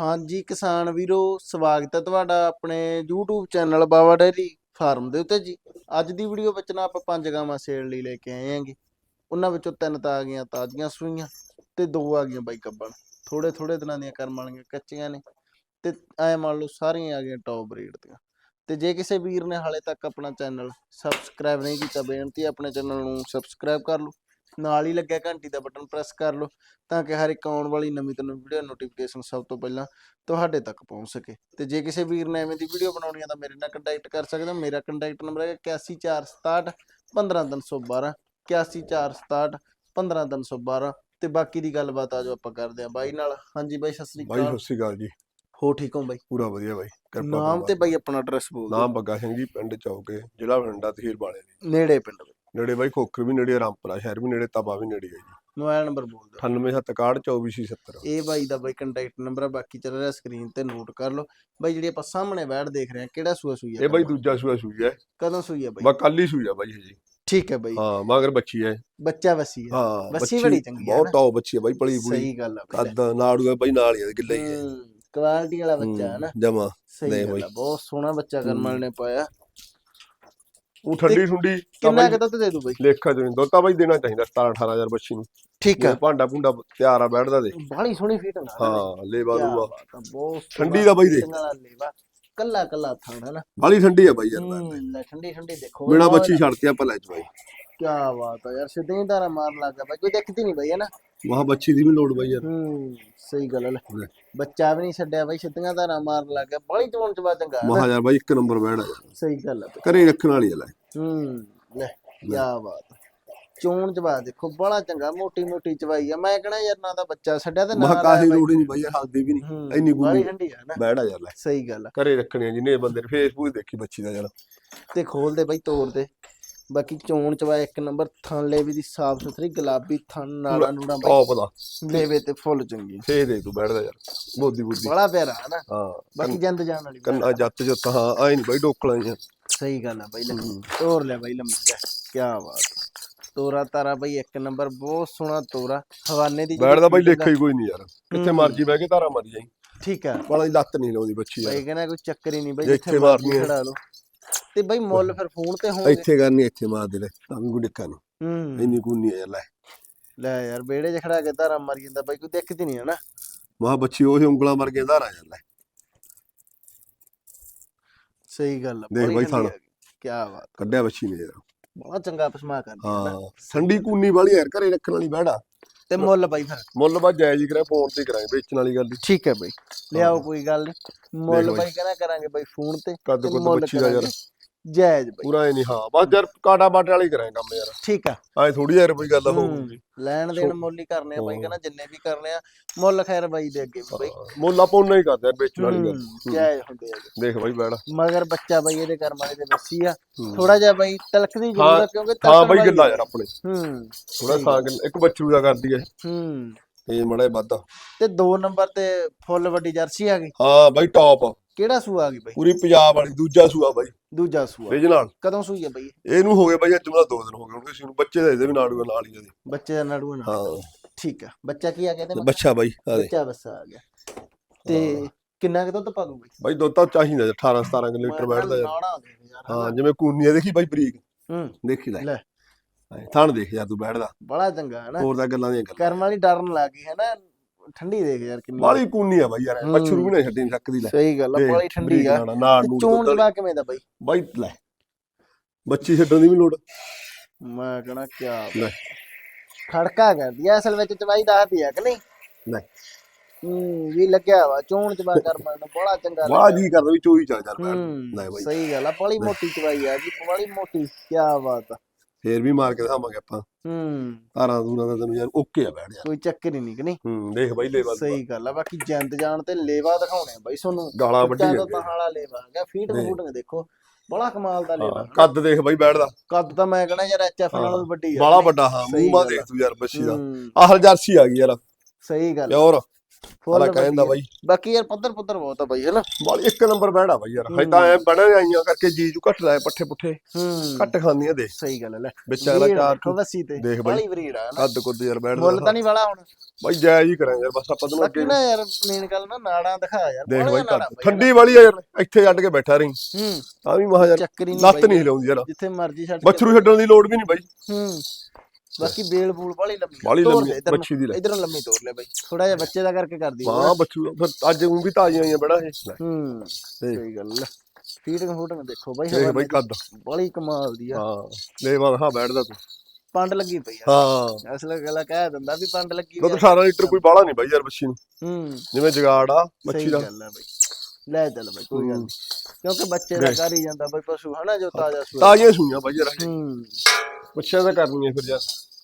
ਹਾਂਜੀ ਕਿਸਾਨ ਵੀਰੋ, ਸਵਾਗਤ ਹੈ ਤੁਹਾਡਾ ਆਪਣੇ YouTube channel Bawa dairy farm ਦੇ ਉੱਤੇ ਜੀ। ਅੱਜ ਦੀ ਵੀਡੀਓ ਵਿੱਚ ਨਾ ਆਪਾਂ ਪੰਜ ਗਾਵਾਂ ਸੇਲ ਲਈ ਲੈ ਕੇ ਆਏ ਆਂਗੇ ਉਹਨਾਂ ਵਿੱਚੋਂ ਤਿੰਨ ਤਾਂ ਆ ਗਈਆਂ ਤਾਜ਼ੀਆਂ ਸੂਈਆਂ ਤੇ ਦੋ ਆ ਗਈਆਂ ਬਾਈ ਕੱਬਣ। ਥੋੜੇ ਥੋੜੇ ਦਿਨਾਂ ਦੀਆਂ ਕਰਮ ਵਾਲੀਆਂ ਕੱਚੀਆਂ ਨੇ ਤੇ ਐ ਮੰਨ ਲਓ ਸਾਰੀਆਂ ਆ ਗਈਆਂ ਟੌਪ ਬਰੀਡ ਦੀਆਂ। ਤੇ ਜੇ ਕਿਸੇ ਵੀਰ ਨੇ ਹਾਲੇ ਤੱਕ ਆਪਣਾ ਚੈਨਲ ਸਬਸਕ੍ਰਾਈਬ ਨਹੀਂ ਕੀਤਾ, ਬੇਨਤੀ ਆਪਣੇ ਚੈਨਲ ਨੂੰ ਸਬਸਕ੍ਰਾਈਬ ਕਰ ਲਓ। ਨਾਲ ਹੀ ਲੱਗਿਆ ਘੰਟੀ ਦਾ ਬਟਨ ਪ੍ਰੈਸ ਕਰ ਲਓ ਤਾਂ ਕਿ ਹਰ ਇੱਕ ਆਉਣ ਵਾਲੀ ਨਵੀਂ ਤੋਂ ਨਵੀਂ ਵੀਡੀਓ ਨੋਟੀਫਿਕੇਸ਼ਨ ਸਭ ਤੋਂ ਪਹਿਲਾਂ ਤੁਹਾਡੇ ਤੱਕ ਪਹੁੰਚ ਸਕੇ। ਤੇ ਜੇ ਕਿਸੇ ਵੀਰ ਨੇ ਐਵੇਂ ਦੀ ਵੀਡੀਓ ਬਣਾਉਣੀ ਆ ਤਾਂ ਮੇਰੇ ਨਾਲ ਕੰਟੈਕਟ ਕਰ ਸਕਦੇ। ਹੋ ਮੇਰਾ ਕੰਟੈਕਟ ਨੰਬਰ ਹੈ 8146 15312 8146 15312 ਤੇ ਬਾਕੀ ਦੀ ਗੱਲਬਾਤ ਆਜੋ ਆਪਾਂ ਕਰਦੇ ਆਂ ਬਾਈ ਨਾਲ। ਹਾਂਜੀ ਬਾਈ ਸਤਿ ਸ੍ਰੀ ਬਾਈ ਅਕਾਲ। ਸਤਿ ਸ਼੍ਰੀ ਅਕਾਲ ਜੀ। ਹੋ ਠੀਕ ਹੋ ਬਾਈ? ਪੂਰਾ ਵਧੀਆ ਬਾਈ ਕਿਰਪਾ ਨਾਮ ਤੇ ਬਾਈ ਆਪਣਾ ਐਡਰੈਸ ਬੋਲ। ਨਾਮ ਬੱਗਾ ਸਿੰਘ ਜੀ ਪਿੰਡ ਚੌਕੇ ਜ਼ਿਲ੍ਹਾ ਬਠਿੰਡਾ ਤਹਿਸੀਲ ਬਾਲੇ ਨੇੜੇ ਪਿੰਡ ਬਾਈ। ਨੇੜੇ ਬਾਈ ਖੋਖਰ ਵੀ ਨੇੜੇ ਰਾਮਪੁਰਾ ਸ਼ਹਿਰ ਵੀ ਨੇੜੇ ਤਪਾ ਵੀ ਨੇੜੇ ਹੈ ਜੀ। ਮੋਬਾਈਲ ਨੰਬਰ ਬੋਲ ਦਿਓ। 98612470 ਇਹ ਬਾਈ ਦਾ ਬਾਈ ਕੰਟੈਕਟ ਨੰਬਰ ਆ ਬਾਕੀ ਚੱਲ ਰਿਹਾ ਸਕਰੀਨ ਤੇ ਨੋਟ ਕਰ ਲਓ। ਬਾਈ ਜਿਹੜੀ ਆਪਾਂ ਸਾਹਮਣੇ ਬੈਠ ਦੇਖ ਰਹੇ ਆ ਕਿਹੜਾ ਸੂਆ ਸੂਈ ਆ ਇਹ ਬਾਈ? ਦੂਜਾ ਸੂਆ ਸੂਈ ਹੈ ਕਦੋਂ ਸੂਈ ਆ ਬਾਈ? ਬਾ ਕੱਲ ਹੀ ਸੂਈ ਆ ਬਾਈ ਠੀਕ ਹੈ ਬਾਈ। ਹਾਂ ਮਗਰ ਬੱਚੀ ਹੈ ਬੱਚਾ ਵਸੀ ਆ। ਹਾਂ ਵੱਛੀ ਬੜੀ ਚੰਗੀ ਹੈ ਬਹੁਤ? ਟੌਪ ਬੱਚੀ ਹੈ ਬਾਈ ਪਲੀ ਪੁਲੀ ਸਹੀ ਗੱਲ ਆ ਕੱਦ ਨਾੜੂ ਹੈ ਬਾਈ ਨਾਲ ਹੀ ਹੈ ਗਿੱਲਾ ਹੀ ਹੈ ਕੁਆਲਿਟੀ ਵਾਲਾ ਬੱਚਾ ਹੈ ਨਾ। ਜਮਾ। ਸਹੀ ਗੱਲ ਬਹੁਤ ਸੋਹਣਾ ਬੱਚਾ ਕਰਮਲ ਨੇ ਪਾਇਆ। ਉਹ ਠੰਡੀ ਠੁੰਡੀ ਕਿੰਨਾ ਕੁ ਦੁੱਧ ਦੇ ਦੂ ਬਾਈ? ਲੇਖਾ ਦੇ ਦੁੱਧ ਤਾਂ ਬਾਈ ਦੇਣਾ ਚਾਹੀਦਾ 17 18000 ਬੱਚੀ ਨੂੰ। ਠੀਕ ਆ। ਜੇ ਭਾਂਡਾ ਭੁੰਡਾ ਤਿਆਰ ਆ ਬੈਠਦਾ ਦੇ। ਬਾਹਲੀ ਸੋਹਣੀ ਫੀਟ ਨਾ ਹਾਂ ਲੇਵਾ ਲੂਆ। ਆ, ਬਹੁਤ ਠੰਡੀ ਦਾ ਬਾਈ ਦੇ। ਕੱਲਾ ਕੱਲਾ ਥਣ ਹੈ ਨਾ। ਬਾਲੀ ਠੰਡੀ ਆ ਬਾਈ ਯਾਰ ਠੰਡੀ ਠੰਡੀ ਦੇਖੋ। ਬਿਨਾ ਬੱਚੀ ਛੱਡਤੀ ਆਪਾਂ ਲੈ ਚ ਬਾਈ। ਕੀ ਬਾਤ ਆ ਯਾਰ ਸਿੱਧੇ ਹੀ ਧਾਰਾ ਮਾਰ ਲੱਗਾ ਬਾਈ। ਕੋਈ ਦਿਖਦੀ ਨਹੀਂ ਬਾਈ ਹੈ ਨਾ? ਵਾਹ ਬੱਚੀ ਦੀ ਵੀ ਲੋੜ ਬਾਈ ਯਾਰ ਹੂੰ ਸਹੀ ਗੱਲ ਹੈ ਲੈ। ਬੱਚਾ ਵੀ ਨਹੀਂ ਛੱਡਿਆ ਬਾਈ ਸਿੱਧੀਆਂ ਧਾਰਾ ਮਾਰ ਲੱਗ ਗਿਆ। ਬਾਹਲੀ ਚੋਣ ਚ ਚੰਗਾ ਹੈ ਨਾ। ਮਹਾ ਯਾਰ ਬਾਈ ਇੱਕ ਨੰਬਰ ਬੈਠਾ ਯਾਰ ਸਹੀ ਗੱਲ ਹੈ ਬਾਈ। ਘਰੇ ਰੱਖਣ ਵਾਲੀ ਆ ਲੈ। ਹੂੰ ਲੈ ਕੀ ਬਾਤ। ਚੋਣ ਚਵਾ ਦੇਖੋ ਬੜਾ ਚੰਗਾ ਮੋਟੀ ਮੋਟੀ ਚਵਾਈ ਆ। ਮੈਂ ਕਹਣਾ ਯਾਰ ਨਾ ਤਾਂ ਬੱਚਾ ਛੱਡਿਆ ਤੇ ਨਾ ਮਹਾ ਕਾਹੀ ਬਾਈ। ਲੋੜ ਹੀ ਨਹੀਂ ਬਾਈ ਯਾਰ ਹੱਸਦੀ ਵੀ ਨਹੀਂ। ਹੂੰ, ਇੰਨੀ ਬਾਹਲੀ ਗੁੰਨੀ ਠੰਡੀ ਆ ਨਾ। ਬੈਠਾ ਯਾਰ ਲੈ। ਸਹੀ ਗੱਲ ਆ। ਘਰੇ ਰੱਖਣੀ ਆ ਜਿੰਨੇ ਬੰਦੇ ਨੇ ਫੇਸਬੁੱਕ ਦੇਖੀ ਬੱਚੀ ਦਾ ਯਾਰ। ਤੇ ਖੋਲ ਦੇ ਬਾਈ ਤੋੜ ਦੇ ਬਾਕੀ ਚੋਣ ਚਵਾ ਇੱਕ ਨੰਬਰ ਥਣ ਲੇਵੇ ਦੀ ਸਾਫ਼ ਸੁਥਰੀ ਗੁਲਾਬੀ ਥਣ ਨਾੜਾ ਨੂੜਾ ਟੌਪ ਦਾ ਲੇਵੇ ਤੇ ਫੁੱਲ ਚੰਗੀ। ਫੇਸ ਦੇ ਤੂੰ ਬੈਠਦਾ ਯਾਰ ਬੋਦੀ ਬੁੱਧੀ। ਬੜਾ ਪਿਆਰਾ ਹੈ ਨਾ। ਹਾਂ ਬਾਕੀ ਜੰਦ ਜਾਣ ਵਾਲੀ ਕੰਨਾ ਜੱਤ ਜੁੱਤ ਹਾਂ ਆਈ ਨਹੀਂ ਬਾਈ ਡੋਕਲਾਂ ਹੀ ਸਹੀ ਗੱਲ ਆ ਬਾਈ ਲੈ ਤੋਰ ਲੈ ਬਾਈ ਲੰਮੀ ਲੈ। ਕੀ ਬਾਤ। ਤੋਰਾ ਤਾਰਾ ਬਾਈ ਇੱਕ ਨੰਬਰ ਬਹੁਤ ਸੋਹਣਾ ਤੋਰਾ। ਹਵਾਨੇ ਦੀ ਬੈਠਦਾ ਬਾਈ ਲੇਖਾ ਹੀ ਕੋਈ ਨਹੀਂ ਯਾਰ। ਕਿੱਥੇ। ਮਰਜ਼ੀ ਬਹਿ ਕੇ ਧਾਰਾ ਮਾਰੀ ਜਾਈ। ਠੀਕ ਆ। ਦੀ ਲੱਤ ਨਹੀਂ ਲਾਉਂਦੀ ਬੱਚੀ ਯਾਰ। ਬਾਈ ਕਹਿੰਦਾ ਕੋਈ ਚੱਕਰ ਹੀ ਨਹੀਂ ਬਾਈ ਜਿੱਥੇ ਇੱਥੇ ਮਰਜ਼ੀ। ਖੜਾ ਲਓ। ਤੇ ਬਾਈ ਮੁੱਲ ਫਿਰ ਫੋਨ ਤੇ ਹੋਣਗੇ। ਇੱਥੇ ਕਰਨੀ ਇੱਥੇ ਮਾਰ ਦੇ ਲੈ ਤਾਂ ਵੀ ਕੋਈ ਡਿੱਕਾ ਨਹੀਂ ਹੂੰ। ਇੰਨੀ ਆ ਯਾਰ ਲੈ। ਲੈ ਯਾਰ ਬੇੜੇ 'ਚ ਖੜਾ ਕੇ ਧਾਰਾ ਮਾਰੀ ਜਾਂਦਾ ਬਾਈ ਕੋਈ ਦਿੱਕਤ ਹੀ ਨਹੀਂ ਹੈ ਨਾ ਮਹਾ ਬੱਚੀ ਉਹੀ ਉਂਗਲਾਂ ਮਾਰ ਕੇ ਧਾਰਾ ਲੈ ਸਹੀ ਗੱਲ ਦੇਖ ਬਾਈ ਥਣ। ਕੀ ਬਾਤ ਕੱਢਿਆ ਬੱਚੀ ਨੇ ਯਾਰ। ਬੜਾ ਚੰਗਾ ਪਸਮਾ ਕਰਦੀ ਹੈ ਠੰਡੀ ਕੂਨੀ ਵਾਲੀ ਯਾਰ ਘਰੇ ਰੱਖਣ ਵਾਲੀ ਬੈੜਾ ਤੇ ਮੁੱਲ ਬਾਈ ਫਿਰ। ਮੁੱਲ ਬਾ ਜਾਇਜ਼ ਹੀ ਕਰਾਂ ਫੋਨ ਤੇ ਕਰਾਂਗੇ ਵੇਚਣ ਵਾਲੀ ਗੱਲ ਨਹੀਂ ਠੀਕ ਹੈ ਬਾਈ ਲਿਆਓ। ਕੋਈ ਗੱਲ ਨਹੀਂ ਮੁੱਲ ਬਾਈ। ਕਹਿੰਦਾ ਕਰਾਂਗੇ ਬਾਈ ਫੋਨ ਤੇ ਕੱਦ ਬੱਚੀ ਦਾ ਯਾਰ। ਜਾਇਜ਼ ਬਾਈ। ਪੂਰਾ ਹੀ ਨਹੀਂ ਹਾਂ ਬਸ ਯਾਰ ਕਾਟਾ ਬਾਟੇ ਵਾਲੀ ਕਰਾਂਗੇ ਕੰਮ ਯਾਰ। ਠੀਕ ਆ। ਐ ਥੋੜੀ ਯਾਰ ਕੋਈ ਗੱਲ ਹੂੰ। ਹੋਊਗੀ। ਲੈਣ ਦੇਣ ਮੁੱਲ ਹੀ ਕਰਨੇ ਆ ਬਾਈ ਹਾਂ। ਕਹਿੰਦਾ ਜਿੰਨੇ ਵੀ ਕਰਨੇ ਆ ਮੁੱਲ ਖੈਰ ਬਾਈ ਦੇ ਅੱਗੇ ਵੀ ਬਾਈ। ਹਾਂ, ਮੁੱਲ ਆਪਾਂ ਉਹਨਾਂ ਹੀ ਕਰਦੇ ਯਾਰ ਵੇਚਣ ਵਾਲੀ ਗੱਲ। ਹੂੰ, ਜਾਇਜ਼ ਹੁੰਦੇ ਆ। ਦੇਖ ਬਾਈ ਬੈੜਾ ਮਗਰ ਬੱਚਾ ਬਾਈ ਇਹਦੇ ਕਰਮ ਦੇ ਬੱਸੀ ਆ। ਹੂੰ। ਥੋੜਾ ਜਿਹਾ ਬਾਈ ਤਲਕਦੀ ਜ਼ਰੂਰ ਆ ਕਿਉਂਕਿ ਹਾਂ ਤਲਕਣ ਬਾਈ ਗੱਲਾਂ। ਯਾਰ ਆਪਣੇ। ਹੂੰ। ਥੋੜਾ ਸਾਗ ਇੱਕ ਬੱਚੂ ਦਾ ਕਰਦੀ ਐ ਹੂੰ। ਇਹ ਮੜਾ ਵੱਧ ਤੇ 2 ਨੰਬਰ ਤੇ ਫੁੱਲ ਵੱਡੀ ਜਰਸੀ ਆ ਗਈ। ਹਾਂ ਬਾਈ ਟੌਪ ਕਿਹੜਾ ਸੂਆ ਆ ਗਈ ਬਾਈ? ਪੂਰੀ ਪੰਜਾਬ ਵਾਲੀ ਦੂਜਾ ਸੂਆ ਬਾਈ। ਦੂਜਾ ਸੂਆ। ਰੀਜਨਲ ਕਦੋਂ ਸੂਈ ਆ ਬਾਈ? ਇਹਨੂੰ ਹੋ ਗਏ ਬਾਈ ਅੱਜ ਮੇਰਾ ਦੋ ਦਿਨ ਹੋ ਗਏ ਹੁਣ ਕਿਸੇ ਨੂੰ ਬੱਚੇ ਦਾ ਇਹਦੇ ਵੀ ਨਾੜੂਗਾ ਨਾਲ ਹੀ ਇਹਦੇ ਬੱਚੇ ਦਾ ਨੜੂਆ ਨਾਲ। ਹਾਂ। ਠੀਕ ਆ। ਬੱਚਾ ਕੀ ਆ ਗਿਆ ਤੇ ਬੱਚਾ ਬਾਈ ਆ ਦੇ। ਬੱਚਾ ਬੱਸਾ ਆ ਗਿਆ। ਤੇ ਕਿੰਨਾ ਕੁ ਦੁੱਧ ਪਾ ਦੂ ਬਾਈ? ਬਾਈ ਦੁੱਧ ਤਾਂ ਚਾਹੀਦਾ ਯਾਰ 18 17 ਲੀਟਰ ਬੈਠਦਾ ਯਾਰ। ਦੇ ਹਾਂ ਜਿਵੇਂ ਕੂਨੀ ਆ ਦੇਖੀ ਬਾਈ ਬਰੀਕ? ਹੂੰ। ਦੇਖੀ ਲੈ। ਥਣ ਦੇਖ ਯਾਰ ਤੂੰ ਬੈਠਦਾ। ਬੜਾ ਚੰਗਾ ਹੈ ਨਾ? ਹੋਰ ਤਾਂ ਗੱਲਾਂ ਦੀਆਂ ਕਰਮ ਵਾਲੀ ਡਰਨ ਲੱਗ ਗਈ ਹੈ ਨਾ? ਠੰਡੀ ਦੇਖ ਯਾਰ ਕਿੰਨੀ ਬਾਲੀ ਕੂਨੀ ਆ ਬਾਈ ਯਾਰ ਹੂੰ। ਮੱਛਰੂ ਵੀ ਨਾ ਛੱਡੀ ਸਕਦੀ ਲੈ। ਸਹੀ ਗੱਲ ਆ ਬੜੀ ਠੰਡੀ ਆ। ਚੋਣ ਜਵਾ ਕਿਵੇਂ ਦਾ ਬਾਈ? ਬਾਈ ਲੈ ਬੱਚੀ ਛੱਡਣ ਦੀ ਵੀ ਲੋੜ। ਮੈਂ ਕਹਣਾ ਲੈ। ਖੜਕਾ ਕਰਦੀ ਆ ਅਸਲ ਵਿੱਚ ਚਵਾਈ ਦੱਸਦੀ ਆ ਕਿ ਨਹੀਂ? ਲੈ। ਹੂੰ ਵੀ ਲੱਗਿਆ ਵਾ ਚੋਣ ਚਵਾ ਕਰਮ ਨੂੰ ਬੜਾ ਚੰਗਾ ਵਾਹ। ਜੀ ਕਰਦਾ ਵੀ ਚੋਈ ਚੱਲ ਚੱਲ ਬੈਠ ਹੂੰ ਲੈ ਬਾਈ। ਸਹੀ ਗੱਲ ਆ ਬੜੀ ਮੋਟੀ ਚਵਾਈ ਆ ਜੀ ਬੜੀ ਮੋਟੀ ਕਿਆ ਬਾਤ ਆ। ਫੇਰ ਵੀ ਮਾਰ ਕੇ ਦਿਖਾਵਾਂਗੇ ਆਪਾਂ। ਹੂੰ। ਧਾਰਾਂ ਦੂਰਾਂ ਦਾ ਤੈਨੂੰ ਯਾਰ ਓਕੇ ਆ ਬੈਠ ਜਾ। ਕੋਈ ਚੱਕਰ ਹੀ ਨਹੀਂ ਕਿ ਨਹੀਂ? ਹੂੰ ਦੇਖ ਬਾਈ ਲੈ ਸਹੀ ਗੱਲ ਆ ਬਾਕੀ ਜੰਦ ਜਾਣ ਤੇ ਲੇਵਾ ਦਿਖਾਉਣੇ ਆ ਬਾਈ ਤੁਹਾਨੂੰ। ਗਾਲਾਂ ਵੱਢੀ ਜਾਂਦੇ ਤਾਂ ਹਾਲਾ ਲੇਵਾ ਆ ਗਿਆ ਫੀਟ। ਫੂਟਿੰਗ ਦੇਖੋ ਬੜਾ ਕਮਾਲ ਦਾ ਲੇਵਾ ਕੱਦ ਦੇਖ ਬਾਈ ਬੈਠਦਾ ਕੱਦ ਤਾਂ ਮੈਂ ਕਹਣਾ ਯਾਰ ਐਚਐਫ ਨਾਲੋਂ ਵੱਡੀ ਆ। ਨਹੀਂ? ਵੱਡਾ ਹਾਂ ਮੂੰਹ ਮਾ ਦੇਖ ਤੂੰ ਯਾਰ ਬੱਚੀ ਦਾ। ਆਹਲ ਜਰਸੀ ਆ ਗਈ ਯਾਰ। ਸਹੀ ਗੱਲ ਪਿਓਰ। ਹਾਲਾ ਕਹਿੰਦਾ ਬਾਈ ਬਾਕੀ ਯਾਰ ਪੱਧਰ ਪੁੱਧਰ ਬਹੁਤ ਆ ਬਾਈ ਹੈ ਨਾ? ਬਾਲੀ ਇੱਕ ਨੰਬਰ ਬੈੜਾ ਬਾਈ ਯਾਰ। ਹਜੇ ਤਾਂ ਐ ਬਣੇ ਆਈਆਂ ਕਰਕੇ ਜੀ ਜੂ ਘੱਟ ਲਾਏ ਪੱਠੇ ਪੁੱਠੇ। ਹੂੰ। ਘੱਟ ਖਾਂਦੀਆਂ ਦੇਖ ਸਹੀ ਗੱਲ ਲੈ। ਵਿੱਚ ਅਗਲਾ ਚਾਰ ਦੇਖੋ ਵੱਸੀ ਤੇ। ਦੇਖ ਬਾਈ। ਬਰੀਡ ਆ ਨਾ? ਕੱਦ ਯਾਰ ਬੈੜ ਮੁੱਲ ਤਾਂ ਨਹੀਂ ਵਾਲਾ ਹੁਣ। ਬਾਈ ਜਾਇਜ਼ ਹੀ ਕਰਾਂ ਯਾਰ ਬਸ ਆਪਾਂ ਤੈਨੂੰ ਅੱਗੇ ਨਾ ਯਾਰ ਮੇਨ ਗੱਲ ਨਾ ਨਾੜਾਂ ਦਿਖਾ ਯਾਰ। ਦੇਖ ਬਾਈ ਠੰਡੀ ਵਾਲੀ ਆ ਯਾਰ ਇੱਥੇ ਅੱਡ ਕੇ ਬੈਠਾ ਰਹੀ। ਹੂੰ। ਤਾਂ ਵੀ ਮਹਾ ਯਾਰ ਲੱਤ ਨਹੀਂ ਹਿਲਾਉਂਦੀ ਯਾਰ। ਜਿੱਥੇ ਮਰਜ਼ੀ ਛੱਡ ਬੱਛਰੂ ਛੱਡਣ ਦੀ ਲੋੜ ਵੀ ਨਹੀਂ ਬਾਈ। ਹੂੰ। ਬਾਕੀ ਬੇਲ ਬੂਲ ਬਾਲੀ ਲੰਮੀ ਤੋਰ ਲੰਮੀ ਬੱਛੀ ਦੀ ਇੱਧਰੋਂ ਲੰਮੀ ਤੋਰ ਲੈ ਬਾਈ। ਥੋੜਾ ਜਿਹਾ ਬੱਚੇ ਦਾ ਕਰਕੇ ਕਰਦੀ ਆ। ਹਾਂ ਦਾ, ਫਿਰ ਅੱਜ ਉਹ ਵੀ ਤਾਜ਼ੀਆਂ ਆਈਆਂ ਬੜਾ ਇਹ। ਹੂੰ ਸਹੀ ਗੱਲ ਹੈ ਫੀਡਿੰਗ ਫੂਡਿੰਗ ਦੇਖੋ ਬਾਈ ਦੇਖ ਬਾਈ ਕੱਦ। ਬੜੀ ਕਮਾਲ ਦੀ ਆ। ਹਾਂ ਲੈ ਵਾ ਹਾਂ ਬੈਠਦਾ ਤੂੰ। ਪੰਡ ਲੱਗੀ ਪਈ ਆ। ਹਾਂ। ਅਸਲ ਗੱਲ ਕਹਿ ਦਿੰਦਾ ਵੀ ਪੰਡ ਲੱਗੀ ਦੁੱਧ ਪਈ 18 ਲੀਟਰ ਕੋਈ ਬਾਹਲਾ ਨਹੀਂ ਬਾਈ ਯਾਰ ਬੱਛੀ ਨੂੰ। ਹੂੰ। ਜਿਵੇਂ ਜਗਾੜ ਆ ਮੱਛੀ ਸਹੀ ਦਾ। ਹੈ ਲੈ ਚੱਲ ਬਾਈ ਕੋਈ ਗੱਲ ਹੂੰ। ਨਹੀਂ। ਕਿਉਂਕਿ ਬੱਚੇ ਦਾ ਕਰ ਹੀ ਜਾਂਦਾ ਬਾਈ ਪਸ਼ੂ ਹਨਾ ਜੋ ਤਾਜ਼ਾ ਸੂਆ। ਤਾਜ਼ੀਆਂ ਸੂਈਆਂ ਬਾਈ ਯਾਰ ਹਜੇ। ਹੂੰ ਬੱਚਿਆਂ ਦਾ ਕਰਨੀਆਂ ਫਿਰ ਯਾਰ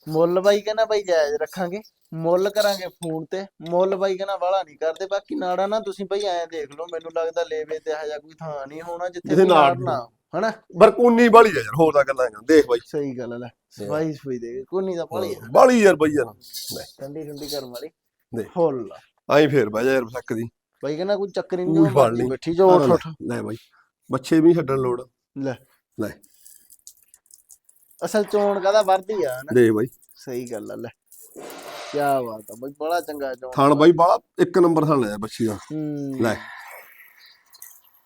ਮੁੱਲ ਬਾਈ ਕਹਿੰਦਾ ਬਾਈ ਜਾਇਜ਼ ਰੱਖਾਂਗੇ। ਮੁੱਲ ਕਰਾਂਗੇ ਫੋਨ ਤੇ। ਮੁੱਲ ਬਾਈ ਕਹਿੰਦਾ ਵਾਲਾ ਨਹੀਂ ਕਰਦੇ। ਬਾਕੀ ਨਾੜਾ ਨਾ ਤੁਸੀਂ ਬਾਈ ਐਂ ਦੇਖ ਲਓ ਮੈਨੂੰ ਲੱਗਦਾ ਲੇਵੇ ਤੇ ਹਜਾ ਕੋਈ ਥਾਂ ਨਹੀਂ ਹੋਣਾ ਜਿੱਥੇ ਨਾੜ ਨਾੜ ਨਾ ਹਨਾ? ਬਰਕੂਨੀ ਵਾਲੀ ਆ ਯਾਰ ਹੋਰ ਤਾਂ ਗੱਲਾਂ ਹੈਗੀਆਂ ਦੇਖ ਬਾਈ। ਸਹੀ ਗੱਲ ਹੈ ਲੈ ਸਫ਼ਾਈ ਸਫ਼ਾਈ ਦੇ ਕੋਨੀ ਦਾ ਪਾਲੀ ਬਾਲੀ ਯਾਰ ਬਾਈ ਯਾਰ। ਲੈ। ਠੰਡੀ ਠੰਡੀ ਕਰਮ ਵਾਲੀ। ਦੇਖ। ਫੁੱਲ ਆਈ ਫੇਰ ਬਾਈ ਯਾਰ ਸਕਦੀ ਬਾਈ ਕਹਿੰਦਾ ਕੋਈ ਚੱਕਰ ਹੀ ਨਹੀਂ ਹੀ ਲਈ। ਬੈਠੀ ਜੋ ਉੱਠ ਉੱਠ। ਲੈ ਬਾਈ। ਬੱਚੇ ਵੀ ਨੀ ਛੱਡਣ ਲੋੜ। ਲੈ। ਲੈ। ਅਸਲ ਚੋਣ ਕਾਦਾ ਵਰਦੀ ਆ ਨਾ ਦੇਖ ਬਾਈ। ਸਹੀ ਗੱਲ ਆ ਲੈ। ਕੀ ਬਾਤ ਆ ਬਾਈ ਬੜਾ ਚੰਗਾ ਚੋਣ ਥਾਣ ਬਾਈ ਬਾਲਾ ਇੱਕ ਨੰਬਰ ਥਾਣ ਲਿਆ ਬੱਚੀ ਦਾ। ਹੂੰ। ਲੈ।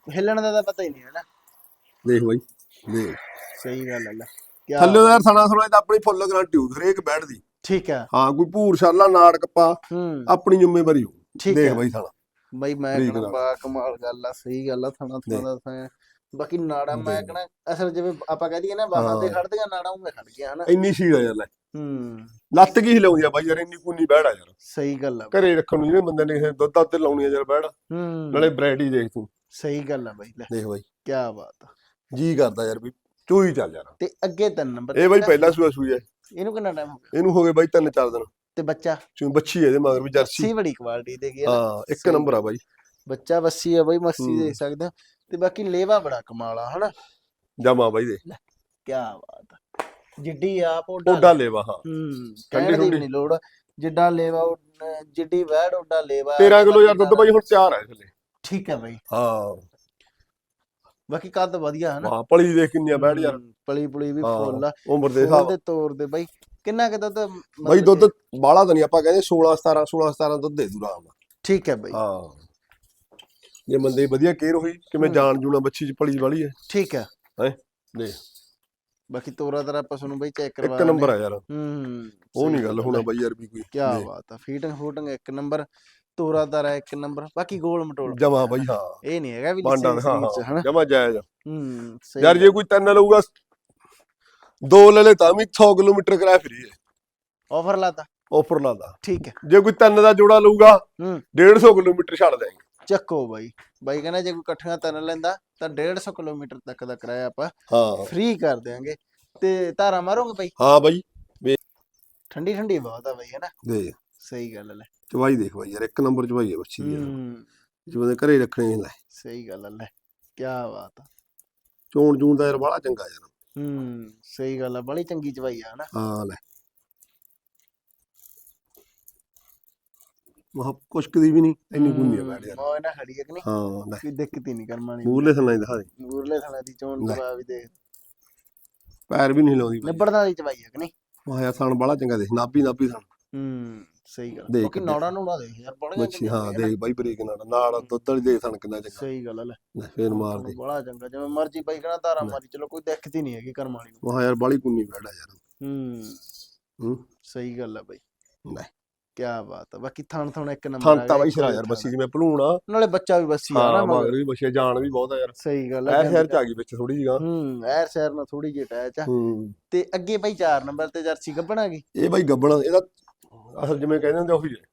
ਹਿੱਲਣ ਦਾ ਤਾਂ ਪਤਾ ਹੀ ਨਹੀਂ ਹੈ ਨਾ ਦੇਖ ਬਾਈ ਦੇਖ। ਸਹੀ ਗੱਲ ਆ ਲੈ। ਕੀ ਥੱਲੇ ਦਾ ਥਾਣਾ ਥੋੜਾ ਤਾਂ ਆਪਣੀ ਫੁੱਲ ਗਰੰਟੀ ਹੋਊ ਹਰੇਕ ਬੈਠ ਦੀ। ਠੀਕ ਆ। ਹਾਂ ਕੋਈ ਭੂਰ ਛਾਲਾ ਨਾੜ ਕੱਪਾ ਹੂੰ। ਆਪਣੀ ਜ਼ਿੰਮੇਵਾਰੀ ਹੋ ਠੀਕ ਦੇਖ ਬਾਈ ਥਾਣਾ ਬਾਈ ਮੈਂ ਕਹਣਾ। ਬਾ ਕਮਾਲ ਗੱਲ ਆ ਸਹੀ ਗੱਲ ਆ ਥਣਾ ਥਣਾ ਦਾ। ਬਾਕੀ ਨਾੜਾ ਮੈਂ। ਕਹਣਾ ਅਸਲ ਜਿਵੇਂ ਆਪਾਂ ਕਹਿ ਦਈਏ ਨਾ ਬਾਹਾਂ ਤੇ। ਖੜਦੀਆਂ ਨਾੜਾ ਉਵੇਂ ਖੜ ਗਿਆ ਹਨਾ? ਇੰਨੀ ਸੀਲ ਆ ਯਾਰ ਲੈ। ਹੂੰ। ਲੱਤ ਕੀ ਹਿਲਾਉਂਦੀ ਆ ਬਾਈ ਯਾਰ ਇੰਨੀ ਕੁੰਨੀ ਬੈੜ ਆ ਯਾਰ। ਸਹੀ ਗੱਲ ਆ ਘਰੇ ਰੱਖਣ ਨੂੰ ਜਿਹੜੇ ਬੰਦੇ ਨੇ ਦੁੱਧ ਦੱਧ ਤੇ ਲਾਉਣੀ ਆ ਯਾਰ ਬੈੜ ਹੂੰ। ਨਾਲੇ ਬ੍ਰੈਡ ਹੀ ਦੇਖ ਤੂੰ। ਸਹੀ ਗੱਲ ਆ ਬਾਈ ਲੈ। ਦੇਖ ਬਾਈ। ਕੀ ਬਾਤ ਆ। ਜੀ ਕਰਦਾ ਯਾਰ ਵੀ ਚੋਈ ਚੱਲ ਯਾਰ। ਤੇ ਅੱਗੇ ਤਿੰਨ ਨੰਬਰ ਇਹ ਬਾਈ ਪਹਿਲਾ ਸੂਆ ਸੂਈ ਹੈ ਇਹਨੂੰ ਕਿੰਨਾ ਟਾਈਮ ਹੋ ਗਿਆ? ਇਹਨੂੰ ਹੋ ਗਏ ਬਾਈ ਤਿੰਨ ਚਾਰ ਦਿਨ। ਤੇ ਬੱਚਾ? ਚੋਂ ਬੱਚੀ ਇਹਦੇ ਮਗਰ ਵੀ ਜਰਸੀ। ਸੀ ਬੜੀ ਕੁਆਲਿਟੀ ਦੇ ਗਿਆ ਹਾਂ ਇੱਕ ਨੰਬਰ ਆ ਬਾਈ। ਬੱਚਾ ਬੱਸੀ ਆ ਬਾਈ ਮੱਸੀ ਹੂੰ। ਦੇਖ ਸਕਦੇ ਤੇ ਬਾਕੀ ਲੇਵਾ ਬੜਾ ਕਮਾਲ ਆ ਹਨਾ? ਜਮਾ ਬਾਈ ਦੇ। ਕੀ ਬਾਤ ਆ। ਜਿੱਡੀ ਆਪ ਓਡਾ ਲੇਵਾ ਹਾਂ। ਹੂੰ ਠੰਡੀ ਠੰਡੀ। ਨਹੀਂ ਲੋੜ। ਜਿੱਡਾ ਲੇਵਾ ਉਹ- ਜਿੱਡੀ ਵੈੜ ਓਡਾ ਲੇਵਾ 13 ਕਿਲੋ ਯਾਰ ਦੁੱਧ ਬਾਈ ਹੁਣ ਤਿਆਰ ਹੈ ਥੱਲੇ ਠੀਕ ਹੈ ਬਾਈ। ਹਾਂ। ਬਾਕੀ ਕੱਦ ਵਧੀਆ ਹਨਾ? ਹਾਂ ਪਲੀ ਦੇਖ ਕਿੰਨੀਆਂ ਬੈਠ ਯਾਰ। ਹੂੰ, ਪਲੀ ਪੁਲੀ ਵੀ ਫੁੱਲ ਆ। ਉਮਰ ਦੇ ਫੁੱਲ ਹਿਸਾਬ ਦੇ ਤੌਰ ਦੇ ਬਾਈ ਕਿੰਨਾ ਕਿ ਦੁੱਧ ਬਾਈ ਮਤਲਬ ਦੁੱਧ ਕਿ- ਬਾਹਲਾ ਤਾਂ ਨਹੀਂ ਆਪਾਂ ਕਹਿੰਦੇ 16 17 16 17 ਦੁੱਧ ਦੇ ਦੂ ਨਾਲ। ਠੀਕ ਹੈ ਬਾਈ। ਹਾਂ। ਜੇ ਬੰਦੇ ਦੀ ਵਧੀਆ ਕੇਅਰ ਹੋਈ ਕਿਵੇਂ ਹੂੰ। ਜਾਣ ਜੂਣਾ ਬੱਚੀ ਚ ਪਲੀ ਵਾਲੀ ਹੈ। ਠੀਕ ਹੈ। ਦੇਖ ਬਾਕੀ ਤੋਰਾ ਤਰਾ ਪਸ਼ੂ ਨੂੰ ਬਾਈ ਚੈੱਕ ਕਰਵਾ ਇੱਕ ਨੰਬਰ ਆ ਯਾਰ। ਹੂੰ ਉਹ ਨਹੀਂ ਗੱਲ ਹੋਣਾ ਹੈ। ਬਾਈ। ਯਾਰ ਵੀ ਕੋਈ। ਕੀ ਬਾਤ ਆ ਫੀਟਿੰਗ ਫੂਟਿੰਗ ਇੱਕ ਨੰਬਰ ਤੋਰਾ ਤਰਾ ਇੱਕ ਨੰਬਰ ਬਾਕੀ ਗੋਲ ਮਟੋਲ। ਜਮਾ ਬਾਈ ਹਾਂ। ਇਹ ਨਹੀਂ ਹੈਗਾ ਵੀ ਬਾਂਡਾ ਹਾਂ। ਹਾਂ ਜਮਾ ਜਾਇਜ਼। ਹੂੰ ਯਾਰ ਜੇ। ਕੋਈ ਤਿੰਨ ਲਊਗਾ ਦੋ ਲੈ ਲੈ ਤਾਂ ਵੀ 100 ਕਿਲੋਮੀਟਰ ਕਿਰਾਇਆ ਫਰੀ ਹੈ। ਆਫਰ ਲਾਤਾ? ਆਫਰ ਲਾਦਾ ਠੀਕ ਹੈ। ਜੇ ਕੋਈ ਤਿੰਨ ਦਾ ਜੋੜਾ ਲਊਗਾ ਹੂੰ। 150 ਕਿਲੋਮੀਟਰ ਛੱਡ ਦੇਂਗੇ ਚੱਕੋ ਬਾਈ। ਬਾਈ ਕਹਿੰਦਾ ਜੇ ਕੋਈ ਇਕੱਠੀਆਂ ਤਨ ਲੈਂਦਾ ਤਾਂ 150 ਕਿਲੋਮੀਟਰ ਤੱਕ ਦਾ ਕਿਰਾਇਆ ਆਪਾਂ ਹਾਂ। ਫ੍ਰੀ ਕਰ ਦਿਆਂਗੇ। ਤੇ ਧਾਰਾ ਮਾਰੋਗੇ ਬਾਈ? ਹਾਂ ਬਾਈ। ਠੰਡੀ ਠੰਡੀ ਬਹੁਤ ਆ ਬਾਈ ਹੈਨਾ ਦੇ ਸਹੀ ਗੱਲ ਲੈ। ਚਵਾਈ ਦੇਖ ਬਾਈ ਯਾਰ ਇੱਕ ਨੰਬਰ ਚਵਾਈ ਹੈ ਬੱਚੀ ਦੀ ਹੂੰ। ਜਿਵੇਂ ਘਰੇ ਰੱਖਣੇ ਲੈ। ਸਹੀ ਗੱਲ ਲੈ ਕੀ ਬਾਤ ਆ। ਚੋਣ ਜੂਣ ਦਾ ਯਾਰ ਬੜਾ ਚੰਗਾ ਯਾਰ। ਹੂੰ ਸਹੀ ਗੱਲ ਆ ਬੜੀ ਚੰਗੀ ਚਵਾਈ ਆ ਹਨਾ ਹਾਂ ਲੈ। ਮਹਾ ਕੁਸ਼ਕਦੀ ਵੀ ਨਹੀਂ ਇੰਨੀ ਗੁੰਨੀ ਆ ਬੈਠ ਯਾਰ ਮੋਹ ਨਾ ਖੜੀ ਹੈ ਕਿ ਨਹੀਂ? ਹਾਂ ਲੈ ਕੋਈ ਦਿੱਕਤ ਹੀ ਨਹੀਂ ਕਰਮਾਣੀ ਮੂਰਲੇ ਸੁਣਾਈ ਦਿਖਾ ਦੇ। ਮੂਰਲੇ ਥਣਾ ਦੀ ਚੋਣ ਲੈ। ਵੀ ਦੇ। ਪੈਰ ਵੀ ਨਹੀਂ ਲਾਉਂਦੀ। ਨਿਬੜਨ ਵਾਲੀ ਚਵਾਈ ਹੈ ਕਿ ਨਹੀਂ? ਵਾਹ ਯਾਰ ਥਣ ਬੜਾ ਚੰਗਾ ਦੇਖ ਨਾਭੀ ਨਾਭੀ ਥਣ। ਹੂੰ ਸਹੀ ਗੱਲ ਦੇਖ ਬਾਕੀ ਦੇਖ। ਨੌੜਾ ਨੂੜਾ ਦੇਖ ਯਾਰ ਬੜੀਆਂ ਬੱਚੀ ਹਾਂ ਦੇਖ ਬਾਈ ਬਰੀਕ ਨਾਲ ਨਾਲ ਦੁੱਧ ਵਾਲੀ ਦੇਖ ਥਣ ਕਿੰਨਾ ਚੰਗਾ। ਸਹੀ ਗੱਲ ਆ ਲੈ। ਲੈ ਫੇਰ ਮਾਰ ਦੇ। ਬੜਾ ਚੰਗਾ ਜਿਵੇਂ ਮਰਜ਼ੀ ਬਾਈ ਕਹਣਾ ਧਾਰਾ। ਮਾਰੀ ਚਲੋ ਕੋਈ ਦਿੱਕਤ ਹੀ ਨਹੀਂ ਹੈਗੀ ਕਰਮ ਵਾਲੀ ਨੂੰ। ਵਾਹ ਯਾਰ ਬਾਲੀ ਕੁੰਨੀ ਬੈਠਾ ਯਾਰ। ਹੂੰ ਹੂੰ। ਸਹੀ ਗੱਲ ਆ ਬਾਈ। ਲੈ। ਕੀ ਬਾਤ ਆ। ਬਾਕੀ ਥਣ ਥਣ ਇੱਕ ਨੰਬਰ ਥਣ ਤਾਂ ਬਾਈ ਸਿਰਾ ਯਾਰ ਬੱਸੀ ਜਿਵੇਂ ਭਲੂਣ ਆ। ਨਾਲੇ ਬੱਚਾ ਵੀ ਬੱਸੀ ਆ ਨਾ ਹਾਂ ਮਗਰ। ਵੀ ਬੱਚੇ ਜਾਣ ਵੀ ਬਹੁਤ ਆ ਯਾਰ। ਸਹੀ ਗੱਲ ਆ ਐ ਸ਼ਹਿਰ ਚ ਆ ਗਈ ਵਿੱਚ ਥੋੜੀ ਜਿਹੀ। ਹੂੰ ਐਰ ਸ਼ਹਿਰ ਨਾਲ ਥੋੜੀ ਜਿਹੀ ਅਟੈਚ ਆ। ਹੂੰ। ਤੇ ਅੱਗੇ ਬਾਈ 4 ਨੰਬਰ ਤੇ ਜਰਸੀ ਗੱਬਣ ਆ ਗਈ? ਇਹ ਬਾਈ ਗੱਬਣ ਇਹਦਾ ਅਸਲ ਜਿਵੇਂ ਕਹਿੰਦੇ ਹੁੰਦੇ ਉਹੀ ਹੈ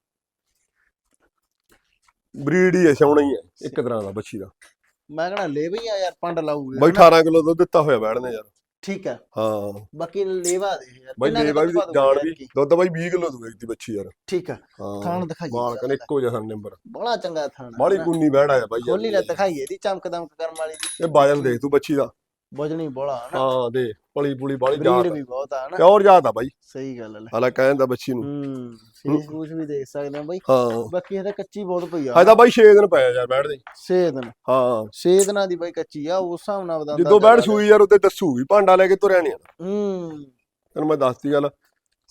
ਬਰੀਡ ਹੀ ਹੈ ਸੋਹਣਾ ਹੀ ਹੈ ਇੱਕ ਤਰ੍ਹਾਂ ਦਾ ਬੱਚੀ ਦਾ। ਮੈਂ ਕਹਣਾ ਲੈ ਬਈ ਆ ਯਾਰ ਪੰਡ ਲਾਊਗੇ। ਬਾਈ 18 ਕਿਲੋ ਦੁੱਧ ਦਿੱਤਾ ਹੋਇਆ ਬੈੜਨੇ ਯਾਰ। ਠੀਕ ਆ। ਹਾਂ। ਬਾਕੀ ਲੇਵਾ ਦੇ ਯਾਰ। ਬਾਈ ਲੇਵਾ ਵੀ ਜਾਣ ਵੀ? ਦੁੱਧ ਬਾਈ 20 ਕਿਲੋ ਦੂਗੀ ਦੀ ਬੱਚੀ ਯਾਰ। ਠੀਕ ਹਾਂ ਥਣ ਦਿਖਾਈਏ। ਮਾਲ ਕਨ ਇੱਕੋ ਜਿਹਾ ਨੰਬਰ। ਬੜਾ ਚੰਗਾ ਥਣ ਬਾਲੀ ਨਾ। ਗੁੰਨੀ ਬੈੜ ਆਇਆ ਬਾਈ ਖੋਲੀ ਲੈ ਯਾਰ ਦਿਖਾਈਏ ਦੀ ਚਮਕ ਦਮਕ ਕਰਮ ਵਾਲੀ ਇਹ ਬਾਜਲ ਦੇਖ ਤੂੰ ਬੱਚੀ ਦਾ। ਵਜਣੀ ਬੋਲਾ ਹਾਂ ਦੇ ਪਲੀ ਪੁਲੀ ਬਾਲੀ ਬਰੀਡ ਜਾਤ ਵੀ ਬਹੁਤ ਆ ਨਾ। ਪਿਓਰ ਜਾਤ ਆ ਬਾਈ। ਸਹੀ ਗੱਲ ਹੈ। ਹਾਲਾ ਕਹਿੰਦਾ ਬੱਚੀ ਨੂੰ। ਹੂੰ ਫੇਸ ਫੂਸ ਵੀ ਦੇਖ ਸਕਦੇ ਆ ਬਾਈ। ਹਾਂ। ਬਾਕੀ ਇਹ ਤਾਂ ਕੱਚੀ ਬਹੁਤ ਪਈ ਆ। ਹਜੇ ਤਾਂ ਬਾਈ 6 ਦਿਨ ਪਏ ਆ ਯਾਰ ਬੈਠਦੇ 6 ਦਿਨ। ਹਾਂ। 6 ਦਿਨਾਂ ਦੀ ਬਾਈ ਕੱਚੀ ਆ ਉਸ ਹਿਸਾਬ ਨਾਲ ਵਧਾਉਂਦਾ ਜਦੋਂ ਬੈਠ ਸੂਈ ਯਾਰ ਉੱਤੇ ਦੱਸੂਗੀ ਭਾਂਡਾ ਲੈ ਕੇ ਤੁਰਿਆ ਨਹੀਂ ਹੂੰ। ਤੈਨੂੰ ਮੈਂ ਦੱਸਤੀ ਗੱਲ।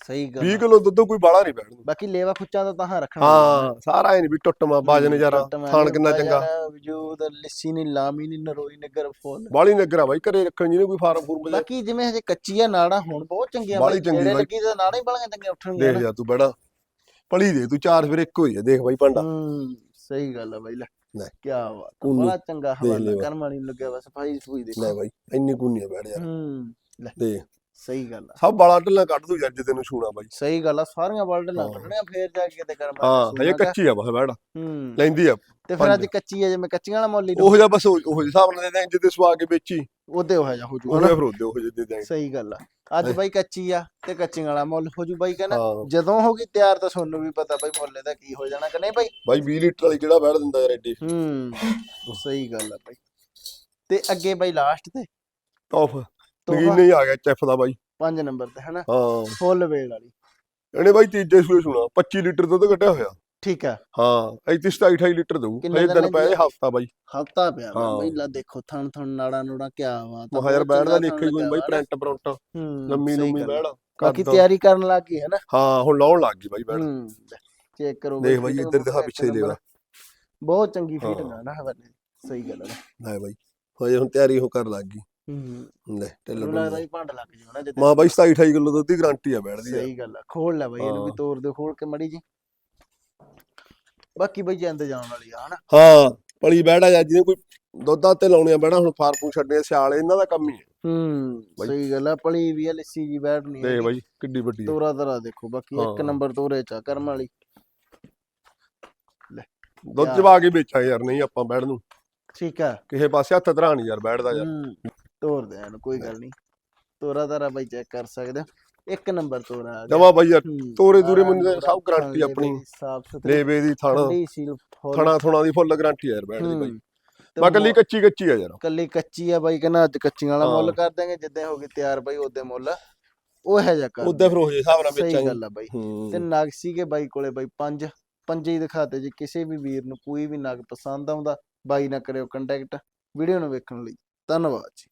ਸਹੀ ਗੱਲ 20 ਆ। ਕਿਲੋ ਦੁੱਧ ਕੋਈ ਬਾਲਾ ਨਹੀਂ ਬੈਠਦਾ। ਬਾਕੀ ਲੇਵਾ ਖੁੱਚਾ ਤਾਂ ਤਾਂ ਰੱਖਣਾ ਹਾਂ ਸਾਰਾ ਇਹ ਨਹੀਂ ਵੀ ਟੁੱਟਮਾ ਬਾਜਨ ਯਾਰਾ ਖਾਣ ਕਿੰਨਾ ਚੰਗਾ। ਵਜੂਦ ਲਿੱਸੀ ਨਹੀਂ ਲਾਮੀ ਨਹੀਂ ਨਰੋਈ ਨਗਰ ਫੁੱਲ। ਬਾਲੀ ਨਗਰਾ ਬਾਈ ਘਰੇ ਰੱਖਣ ਜਿਹਨੇ ਕੋਈ ਫਾਰਮ ਫੂਰਮ ਦੇ। ਬਾਕੀ ਜਿਵੇਂ ਹਜੇ ਕੱਚੀ ਆ ਨਾੜਾ ਹੁਣ ਬਹੁਤ ਚੰਗੀਆਂ ਬਾਹਲੀ ਚੰਗੀ ਜਿਹੜੇ ਬਾਈ। ਲੱਗੀ ਤਾਂ ਨਾੜਾ ਹੀ ਬਾਲੀਆਂ ਚੰਗੀਆਂ ਉੱਠਣਗੀਆਂ ਦੇਖ ਜਾ ਤੂੰ ਬੜਾ ਪਲੀ ਦੇ ਤੂੰ ਚਾਰ ਫਿਰ ਇੱਕ ਹੋਈ ਆ ਦੇਖ ਬਾਈ ਭਾਂਡਾ। ਹੂੰ ਸਹੀ ਗੱਲ ਆ ਬਾਈ ਲੈ ਲੈ। ਕੀ ਬਾਤ ਕੂਨੀ, ਬੜਾ ਚੰਗਾ ਦੇਖ ਹਵਾਲਾ ਲਿਓ। ਕਰਮ ਵਾਲੀ ਨੂੰ ਲੱਗਿਆ ਬਸ ਭਾਈ ਸੂਈ ਦੇ ਲੈ ਬਾਈ ਇੰਨੀ ਕੁੰਨੀ ਆ ਬੈਠ ਯਾਰ। ਹੂੰ ਲੈ। ਦੇ ਸਹੀ ਗੱਲ ਆ। ਸਭ ਬਾਲਾ ਢੱਲਾ ਕੱਢ ਦੂ ਯਾਰ ਜੇ ਤੈਨੂੰ ਛੂਣਾ ਬਾਈ। ਸਹੀ ਗੱਲ ਆ ਸਾਰੀਆਂ ਨਾਲ ਹਾਂ। ਕੱਢਣੀਆਂ ਫੇਰ ਜਾ ਕੇ ਕਿਤੇ ਕਰਮ ਹਾਂ ਹਜੇ ਕੱਚੀ ਆ ਬਸ ਬੈੜ ਹੂੰ। ਲੈਂਦੀ ਆ। ਤੇ ਫਿਰ ਅੱਜ। ਕੱਚੀ ਆ ਜਿਵੇਂ ਕੱਚੀਆਂ ਵਾਲਾ ਮੁੱਲ ਉਹ ਜਿਹਾ ਬਸ ਉਹ ਉਹ ਜਿਹੇ ਹਿਸਾਬ ਨਾਲ ਦੇ ਦਾਂਗੇ ਜਿੱਦੇ ਸਵਾ ਕੇ ਵੇਚੀ। ਉਹਦੇ ਹੋ ਜਾ ਹੋ ਜੂ ਉਹ ਹਨਾ? ਜਿਹਾ ਫਿਰ ਉਹਦੇ ਉਹ ਜਿਹੇ ਦੇ ਦਾਂਗੇ ਸਹੀ ਗੱਲ ਆ। ਅੱਜ ਬਾਈ ਕੱਚੀ ਆ ਤੇ ਕੱਚੀਆਂ ਵਾਲਾ ਮੁੱਲ ਹੋ ਜੂ ਬਾਈ ਕਹਿੰਦਾ ਜਦੋਂ ਹੋ ਗਈ ਤਿਆਰ ਤਾਂ ਤੁਹਾਨੂੰ ਵੀ ਪਤਾ ਬਾਈ ਮੁੱਲ ਦਾ ਕੀ ਹੋ ਜਾਣਾ ਕਿ ਨਹੀਂ ਬਾਈ? ਬਾਈ 20 ਲੀਟਰ ਵਾਲੀ ਕਿਹੜਾ ਬੈੜ ਦਿੰਦਾ ਯਾਰ ਐਡੀ। ਹੂੰ। ਸਹੀ ਗੱਲ ਆ ਬਾਈ। ਤੇ ਅੱਗੇ ਬਾਈ ਲਾਸਟ ਤੇ? ਤੋਹਫਾ ਨਗੀਨੇ ਹੀ ਆ ਗਿਆ ਚੈਫ ਦਾ ਬਾਈ। 5 ਨੰਬਰ ਤੇ ਹਨਾ? ਹਾਂ। ਫੁੱਲ ਵੇਲ ਵਾਲੀ। ਇਹਨੇ ਬਾਈ ਤੀਜੇ ਸੂਏ ਸੁਣਾ 25 ਲੀਟਰ ਦੁੱਧ ਕੱਢਿਆ ਹੋਇਆ। ਠੀਕ ਆ। ਹਾਂ ਇੱਥੇ 27 28 ਲੀਟਰ ਦਊ। ਹਜੇ ਦਿਨ ਪਏ? ਹਫਤਾ ਬਾਈ। ਹਫਤਾ ਪਿਆ। ਬਾਈ ਲਾ ਦੇਖੋ ਥਣ ਥਣ ਨਾੜਾ ਨੂੜਾ ਕਿਆ ਵਾ। ਮੈਂ ਹਜ਼ਾਰ ਬੈੜ ਦਾ ਦੇਖੇ ਕੋਈ ਬਾਈ ਪ੍ਰਿੰਟ ਪ੍ਰਿੰਟ ਲੰਮੀ ਲੰਮੀ। ਬੈੜ ਬਾਕੀ। ਤਿਆਰੀ ਕਰਨ ਲੱਗ ਗਈ ਹੈ ਨਾ ਹਾਂ ਹੁਣ ਲਾਉਣ ਲੱਗ ਗਈ ਬਾਈ ਹੂੰ ਚੈੱਕ ਕਰੋ ਦੇਖ ਬਾਈ ਇੱਧਰ ਦਿਖਾ ਪਿੱਛੇ number ਲੈ ਬਹੁਤ ਚੰਗੀ ਫਿਟ। ਨਾ ਨਾ ਹਵਾਲੇ ਦੀ। ਸਹੀ ਗੱਲ ਹੈ ਲੈ ਬਾਈ ਹਜੇ ਹੁਣ ਤਿਆਰੀ ਹੋ ਕਰ ਲੱਗ ਗਈ। ਹੂੰ ਲੈ ਢਿੱਲ ਮੈਨੂੰ ਲੱਗਦਾ ਹੀ ਭੰਡ ਲੱਗ ਜਾਣਾ ਜਿੱਦਾਂ ਮਾਂ ਬਾਈ 27 28 ਕਿਲੋ ਦੁੱਧ ਦੀ ਗਾਰੰਟੀ ਆ ਬੈੜ ਦੀ ਯਾਰ। ਸਹੀ ਗੱਲ ਆ ਖੋਲ ਲੈ ਬਾਈ ਇਹਨੂੰ ਵੀ ਹਾਂ। ਤੋੜ ਦੇ ਖੋਲ ਕੇ ਮੜੀ ਜੀ ਬਾਕੀ ਬਈ ਜਿੰਦ ਜਾਣ ਵਾਲੀ ਆ ਹਨਾ ਹਾਂ ਪਲੀ ਬੈੜਾ ਜਾਂ ਜਿਹਨੇ ਕੋਈ ਦੁੱਧਾਂ ਤੇ ਲਾਉਣੀਆਂ ਬੈੜਾ ਹੁਣ ਫਾਰਮੂ ਛੱਡਣੇ ਸਿਆਲ ਇਹਨਾਂ ਦਾ ਕੰਮ ਹੀ ਹੈ ਹੂੰ ਬਾਈ। ਸਹੀ ਗੱਲ ਆ ਪਲੀ ਵੀ ਆ ਲੱਸੀ ਜੀ ਬੈਠਣੀ ਦੇਖ ਬਾਈ ਕਿੱਡੀ ਵੱਡੀ। ਤੋਰਾ ਤਰਾ ਦੇਖੋ ਬਾਕੀ ਇੱਕ ਹਾਂ। ਨੰਬਰ ਤੋਰੇ ਚਾ ਕਰਮ ਵਾਲੀ ਦੁੱਧ। ਚਵਾ ਕੇ ਵੇਚਾਂ ਯਾਰ ਨਹੀਂ ਆਪਾਂ ਬੈੜ ਨੂੰ ਠੀਕ ਆ ਕਿਸੇ ਪਾਸੇ ਹੱਥ ਧਰਾ ਨਹੀਂ ਯਾਰ ਬੈੜ ਦਾ ਯਾਰ ਹੂੰ ਤੋਰ ਦੇ ਇਹਨੂੰ ਕੋਈ ਗੱਲ ਨਹੀਂ। ਤੋਰਾ ਤਰਾ ਬਾਈ ਚੈੱਕ ਕਰ ਸਕਦੇ ਹੋ। ਇੱਕ ਨੰਬਰ ਤੋਰਾ ਆ ਗਿਆ ਜਮਾ ਬਾਈ ਯਾਰ ਹੂੰ, ਤੋਰੇ ਦੂਰੇ ਤੋਰਾ, ਸਭ ਥਣ ਆਪਣੀ। ਲੇਵੇ ਦੀ, ਸਾਫ਼ ਸੁਥਰੀ ਲੇਵੇ ਦੀ ਥਣ। ਠੰਡੀ ਸੀਲ ਫੁੱਲ। ਥਣਾ ਥੁਣਾ ਦੀ ਫੁੱਲ ਗਾਰੰਟੀ ਯਾਰ ਬੈੜ ਦੀ ਬਾਈ। ਹੂੰ, ਤੇ ਮੈਂ ਕੱਲੀ ਕੱਚੀ ਕੱਚੀ ਆ ਯਾਰ। ਕੱਲੀ ਕੱਚੀ ਆ ਬਾਈ ਕਹਿੰਦਾ ਅੱਜ ਕੱਚੀਆਂ ਵਾਲਾ ਮੁੱਲ ਹਾਂ। ਕਰ ਦਾਂਗੇ ਜਿੱਦਾਂ ਹੋ ਗਈ ਤਿਆਰ ਬਾਈ ਉਹਦੇ ਮੁੱਲ। ਉਹ ਹੈ ਜਾ ਕਰ ਉਦਾਂ ਫਿਰ ਉਹ ਜਿਹੇ ਹਿਸਾਬ ਨਾਲ ਸਹੀ ਵੇਚਾਂਗੇ। ਗੱਲ ਆ ਬਾਈ। ਤੇ ਹੂੰ ਨਗ ਸੀਗੇ ਬਾਈ ਕੋਲੇ ਬਾਈ ਪੰਜ। ਪੰਜੇ ਹੀ ਦਿਖਾਤੇ ਜੀ ਕਿਸੇ ਵੀ ਵੀਰ ਨੂੰ ਕੋਈ ਵੀ ਨਗ ਪਸੰਦ ਆਉਂਦਾ ਬਾਈ ਨਾਲ ਕਰਿਓ ਕੰਟੈਕਟ ਵੀਡੀਓ ਨੂੰ ਵੇਖਣ ਲਈ। ਧੰਨਵਾਦ ਜੀ।